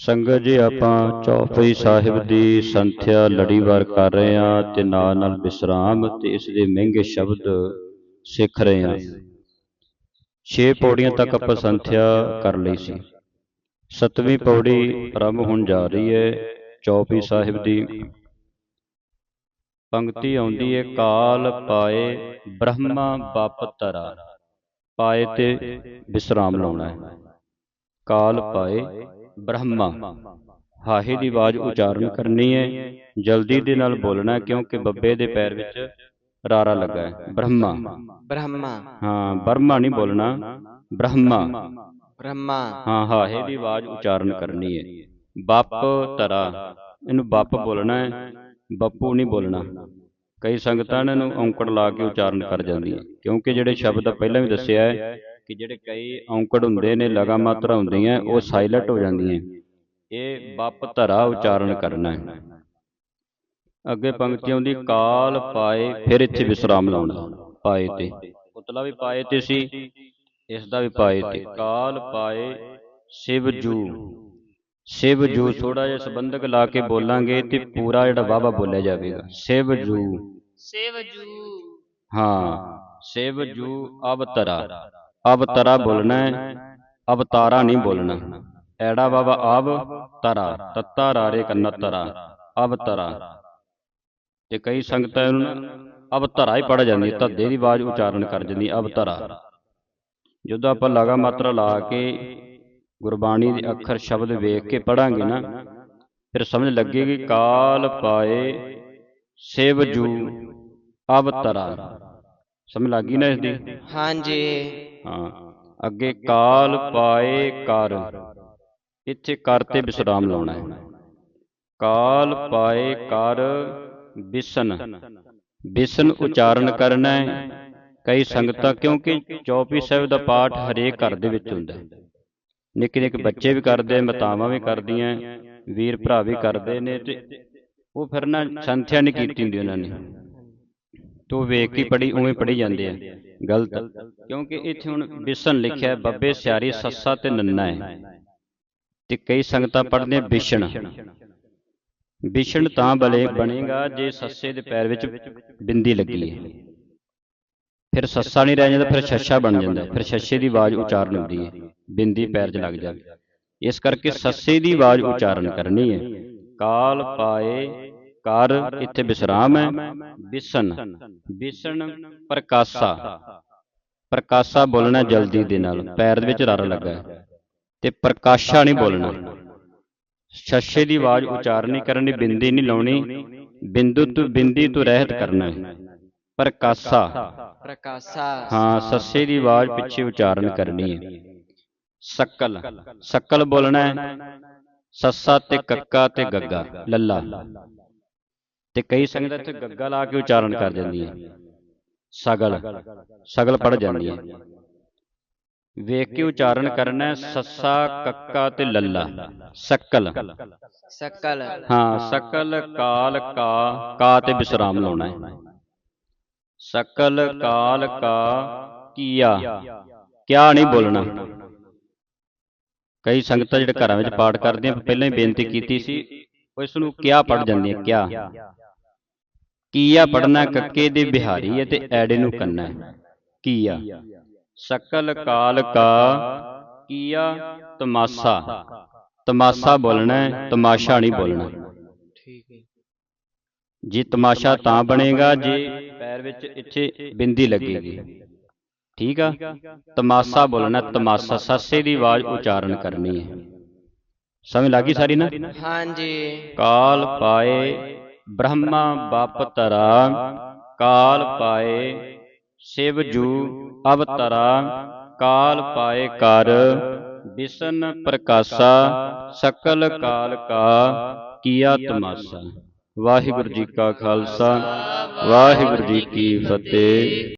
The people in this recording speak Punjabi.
ਸੰਗਤ ਜੀ, ਆਪਾਂ ਚੌਪਈ ਸਾਹਿਬ ਦੀ ਸੰਥਿਆ ਲੜੀਵਾਰ ਕਰ ਰਹੇ ਹਾਂ ਤੇ ਨਾਲ ਨਾਲ ਵਿਸਰਾਮ ਤੇ ਇਸ ਦੇ ਮਹਿੰਗੇ ਸ਼ਬਦ ਸਿੱਖ ਰਹੇ ਹਾਂ। ਛੇ ਪੌੜੀਆਂ ਤੱਕ ਆਪਾਂ ਸੰਥਿਆ ਕਰ ਲਈ ਸੀ। ਸਤਵੀਂ ਪੌੜੀ ਆਰੰਭ ਹੋਣ ਜਾ ਰਹੀ ਹੈ ਚੌਪਈ ਸਾਹਿਬ ਦੀ। ਪੰਕਤੀ ਆਉਂਦੀ ਹੈ, ਕਾਲ ਪਾਏ ਬ੍ਰਹਮਾ ਬਪ ਤਰਾ ਪਾਏ ਤੇ ਵਿਸਰਾਮ ਲਾਉਣਾ ਹੈ। ਕਾਲ ਪਾਏ ਬ੍ਰਹਮਾ ਹਾਹੇ ਦੀ ਆਵਾਜ਼ ਉਚਾਰਨ ਕਰਨੀ ਹੈ ਜਲਦੀ ਦੇ ਨਾਲ ਬੋਲਣਾ ਕਿਉਂਕਿ ਬੱਬੇ ਦੇ ਪੈਰ ਵਿੱਚ ਰਾਰਾ ਲੱਗਾ ਹੈ ਬ੍ਰਹਮਾ। ਬ੍ਰਹਮਾ। ਹਾਂ ਬ੍ਰਹਮਾ ਨਹੀਂ ਬੋਲਣਾ ਬ੍ਰਹਮਾ। ਬ੍ਰਹਮਾ। ਹਾਂ ਹਾਹੇ ਦੀ ਆਵਾਜ਼ ਉਚਾਰਨ ਕਰਨੀ ਹੈ ਬੱਪ ਤਰਾ ਇਹਨੂੰ ਬੱਪ ਬੋਲਣਾ ਹੈ ਬੱਪੂ ਨਹੀਂ ਬੋਲਣਾ। ਕਈ ਸੰਗਤਾਂ ਨੇ ਇਹਨੂੰ ਔਂਕੜ ਲਾ ਕੇ ਉਚਾਰਨ ਕਰ ਜਾਂਦੀਆਂ ਕਿਉਂਕਿ ਜਿਹੜੇ ਸ਼ਬਦ ਪਹਿਲਾਂ ਵੀ ਦੱਸਿਆ ਹੈ ਕਿ ਜਿਹੜੇ ਕਈ ਔਂਕੜ ਹੁੰਦੇ ਨੇ ਲਗਾ ਮਾਤਰਾ ਹੁੰਦੀਆਂ ਉਹ ਸਾਇਲੈਂਟ ਹੋ ਜਾਂਦੀਆਂ। ਇਹ ਬਪ ਧਰਾ ਉਚਾਰਨ ਕਰਨਾ ਹੈ। ਅੱਗੇ ਪੰਕਤੀ ਆਉਂਦੀ ਕਾਲ ਪਾਏ ਫਿਰ ਇੱਥੇ ਵਿਸਰਾਮ ਲਾਉਣਾ ਪਾਏ ਤੇ। ਉਤਲਾ ਵੀ ਪਾਏ ਤੇ ਸੀ ਇਸ ਦਾ ਵੀ ਪਾਏ ਤੇ। ਕਾਲ ਪਾਏ ਸ਼ਿਵ ਜੂ। ਸ਼ਿਵ ਜੂ ਥੋੜਾ ਜਿਹਾ ਸੰਬੰਧਕ ਲਾ ਕੇ ਬੋਲਾਂਗੇ ਤੇ ਪੂਰਾ ਜਿਹੜਾ ਵਾਵਾ ਬੋਲਿਆ ਜਾਵੇਗਾ। ਸ਼ਿਵ ਜੂ। ਸ਼ਿਵ ਜੂ। ਹਾਂ। ਸ਼ਿਵ ਜੂ ਅਵਤਰਾ। ਅਵਤਰਾ ਬੋਲਣਾ ਹੈ। ਅਵਤਾਰਾ ਨਹੀਂ ਬੋਲਣਾ। ਐੜਾ ਵਾਵਾ ਅਵ ਤਰਾ ਤੱਤਾ ਰਾਰੇ ਕੰਨਾ ਤਰਾ ਅਵਤਰਾ ਤੇ ਕਈ ਸੰਗਤਾਂ ਇਹਨੂੰ ਅਵਤਰਾ ਹੀ ਪੜ ਜਾਂਦੀ ਧੱਦੇ ਦੀ ਆਵਾਜ਼ ਉਚਾਰਨ ਕਰ ਜਾਂਦੀ ਅਵਤਰਾ ਜਦੋਂ ਆਪਾਂ ਲਗਾ ਮਾਤਰਾ ਲਾ ਕੇ ਗੁਰਬਾਣੀ ਦੇ ਅੱਖਰ ਸ਼ਬਦ ਵੇਖ ਕੇ ਪੜਾਂਗੇ ਨਾ ਫਿਰ ਸਮਝ ਲੱਗੇਗੀ ਕਾਲ ਪਾਏ ਸਿਵ ਜੂ ਅਵਤਰਾ ਸਮਝ ਲੱਗੀ ਨਾ ਇਸ ਦੀ? जी ਹਾਂ। ਅੱਗੇ ਕਾਲ ਪਾਏ ਕਰ। ਇੱਥੇ ਕਰ ਤੇ ਵਿਸਰਾਮ ਲਾਉਣਾ ਹੈ। ਕਾਲ ਪਾਏ ਕਰ ਬਿਸਨ। ਬਿਸਨ ਉਚਾਰਨ ਕਰਨਾ ਹੈ। ਕਈ ਸੰਗਤਾਂ ਕਿਉਂਕਿ ਚੌਪੀ ਸਾਹਿਬ ਦਾ ਪਾਠ ਹਰੇਕ ਘਰ ਦੇ ਵਿੱਚ ਹੁੰਦਾ ਹੈ। ਨਿੱਕੇ ਨਿੱਕੇ ਬੱਚੇ ਵੀ ਕਰਦੇ ਮਾਤਾਵਾਂ ਵੀ ਕਰਦੀਆਂ ਵੀਰ ਭਰਾ ਵੀ ਕਰਦੇ ਨੇ ਤੇ ਉਹ ਫਿਰ ਨਾ ਸੰਥਿਆ ਨਹੀਂ ਕੀਤੀ ਹੁੰਦੀ ਉਹਨਾਂ ਨੇ। ਤੋ ਵੇਖ ਕੇ ਪੜੀ ਉਵੇਂ ਪੜੀ ਜਾਂਦੇ ਆ। ਗਲਤ। ਕਿਉਂਕਿ ਇੱਥੇ ਹੁਣ ਬਿਸਨ ਲਿਖਿਆ ਬੱਬੇ ਸਿਆਰੀ ਸੱਸਾ ਤੇ ਨੰਨਾ ਹੈ। ਤੇ ਕਈ ਸੰਗਤਾਂ ਪੜ੍ਹਦੇ ਬਿਸ਼ਨ ਬਿਸ਼ਨ ਤਾਂ ਬਲੇ ਬਣੇਗਾ ਜੇ ਸੱਸੇ ਦੇ ਪੈਰ ਵਿੱਚ ਬਿੰਦੀ ਲੱਗੀ ਹੈ। ਫਿਰ ਸੱਸਾ ਨਹੀਂ ਰਹਿ ਜਾਂਦਾ ਫਿਰ ਛੱਛਾ ਬਣ ਜਾਂਦਾ। ਫਿਰ ਛੱਛੇ ਦੀ ਆਵਾਜ਼ ਉਚਾਰਨ ਹੁੰਦੀ ਹੈ। ਬਿੰਦੀ ਪੈਰ 'ਚ ਲੱਗ ਜਾਵੇ। ਇਸ ਕਰਕੇ ਸੱਸੇ ਦੀ ਆਵਾਜ਼ ਉਚਾਰਨ ਕਰਨੀ ਹੈ। ਕਾਲ ਪਾਏ ਕਾਰ ਇੱਥੇ ਵਿਸਰਾਮ ਹੈ। ਬਿਸਨ ਬਿਸਨ ਪ੍ਰਕਾਸ਼ਾ। ਪ੍ਰਕਾਸ਼ਾ। ਬੋਲਣਾ ਜਲਦੀ ਦੇ ਨਾਲ। ਪੈਰ ਦੇ ਵਿੱਚ ਰਰ ਲੱਗਾ ਤੇ ਪ੍ਰਕਾਸ਼ਾ ਨਹੀਂ ਬੋਲਣਾ। ਸ਼ਸ਼ੇ ਦੀ ਆਵਾਜ਼ ਉਚਾਰਨ ਨਹੀਂ ਕਰਨੀ ਬਿੰਦੀ ਨਹੀਂ ਲਾਉਣੀ। ਬਿੰਦੂ ਤੋਂ ਬਿੰਦੀ ਤੋਂ ਰਹਿਤ ਕਰਨਾ ਹੈ। ਪ੍ਰਕਾਸ਼ਾ। ਪ੍ਰਕਾਸ਼ਾ। ਹਾਂ ਸੱਸੇ ਦੀ ਆਵਾਜ਼ ਪਿੱਛੇ ਉਚਾਰਨ ਕਰਨੀ ਹੈ। ਸਕਲ। ਸਕਲ ਬੋਲਣਾ ਹੈ। ਸੱਸਾ ਤੇ ਕੱਕਾ ਤੇ ਗੱਗਾ। ਲੱਲਾ। ਤੇ ਕਈ ਸੰਗਤ ਇੱਥੇ ਗੱਗਾ ਲਾ ਕੇ ਉਚਾਰਨ ਕਰ ਜਾਂਦੀ ਹੈ ਸਗਲ ਸਗਲ ਪੜ ਜਾਂਦੀ ਹੈ ਵੇਖ ਕੇ ਉਚਾਰਨ ਕਰਨਾ ਸੱਸਾ ਕੱਕਾ ਤੇ ਲੱਲਾ। ਸਕਲ। ਸਕਲ। ਹਾਂ ਸਕਲ ਕਾਲ ਕਾ ਕਾ ਤੇ ਵਿਸਰਾਮ ਲਾਉਣਾ ਸਕਲ ਕਾਲ ਕਾ ਕੀਆ। ਕਿਆ ਨਹੀਂ ਬੋਲਣਾ। ਕਈ ਸੰਗਤਾਂ ਜਿਹੜੇ ਘਰਾਂ ਵਿੱਚ ਪਾਠ ਕਰਦੇ ਆ ਪਹਿਲਾਂ ਹੀ ਬੇਨਤੀ ਕੀਤੀ ਸੀ ਇਸ ਨੂੰ ਕਿਆ ਪੜ ਜਾਂਦੀ ਹੈ ਕਿਆ? ਕੀਆ ਪੜਨਾ ਕੱਕੇ ਦੇ ਬਿਹਾਰੀ ਹੈ ਤੇ ਐੜੇ ਨੂੰ ਕੰਨਾ। ਹੈ ਕੀਆ। ਸਕਲ ਕਾਲ ਕਾ ਕੀਆ ਤਮਾਸਾ। ਤਮਾਸਾ। ਬੋਲਣਾ ਤਮਾਸ਼ਾ ਨਹੀਂ ਬੋਲਣਾ। ਠੀਕ ਹੈ। ਜੇ ਤਮਾਸ਼ਾ ਤਾਂ ਬਣੇਗਾ ਜੇ ਪੈਰ ਵਿੱਚ ਇੱਥੇ ਬਿੰਦੀ ਲੱਗੇਗੀ। ਠੀਕ ਆ? ਤਮਾਸਾ ਬੋਲਣਾ ਤਮਾਸਾ ਸਾਸੇ ਦੀ ਆਵਾਜ਼ ਉਚਾਰਨ ਕਰਨੀ ਹੈ। ਸਮਝ ਲੱਗੀ ਸਾਰੀ ਨਾ? ਹਾਂਜੀ। ਕਾਲ ਪਾਏ ਬ੍ਰਹਮਾ ਬਪ ਤਰਾ ਕਾਲ ਪਾਏ, ਸਿਵ ਜੂ ਅਵਤਰਾ, ਕਾਲ ਪਾਏ ਕਰ, ਬਿਸਨ ਪ੍ਰਕਾਸ਼ਾ, ਸਕਲ ਕਾਲ ਕਾ, ਕੀਆ ਤਮਾਸਾ। ਵਾਹਿਗੁਰੂ ਜੀ ਕਾ ਖਾਲਸਾ, ਵਾਹਿਗੁਰੂ ਜੀ ਕੀ ਫਤਿਹ।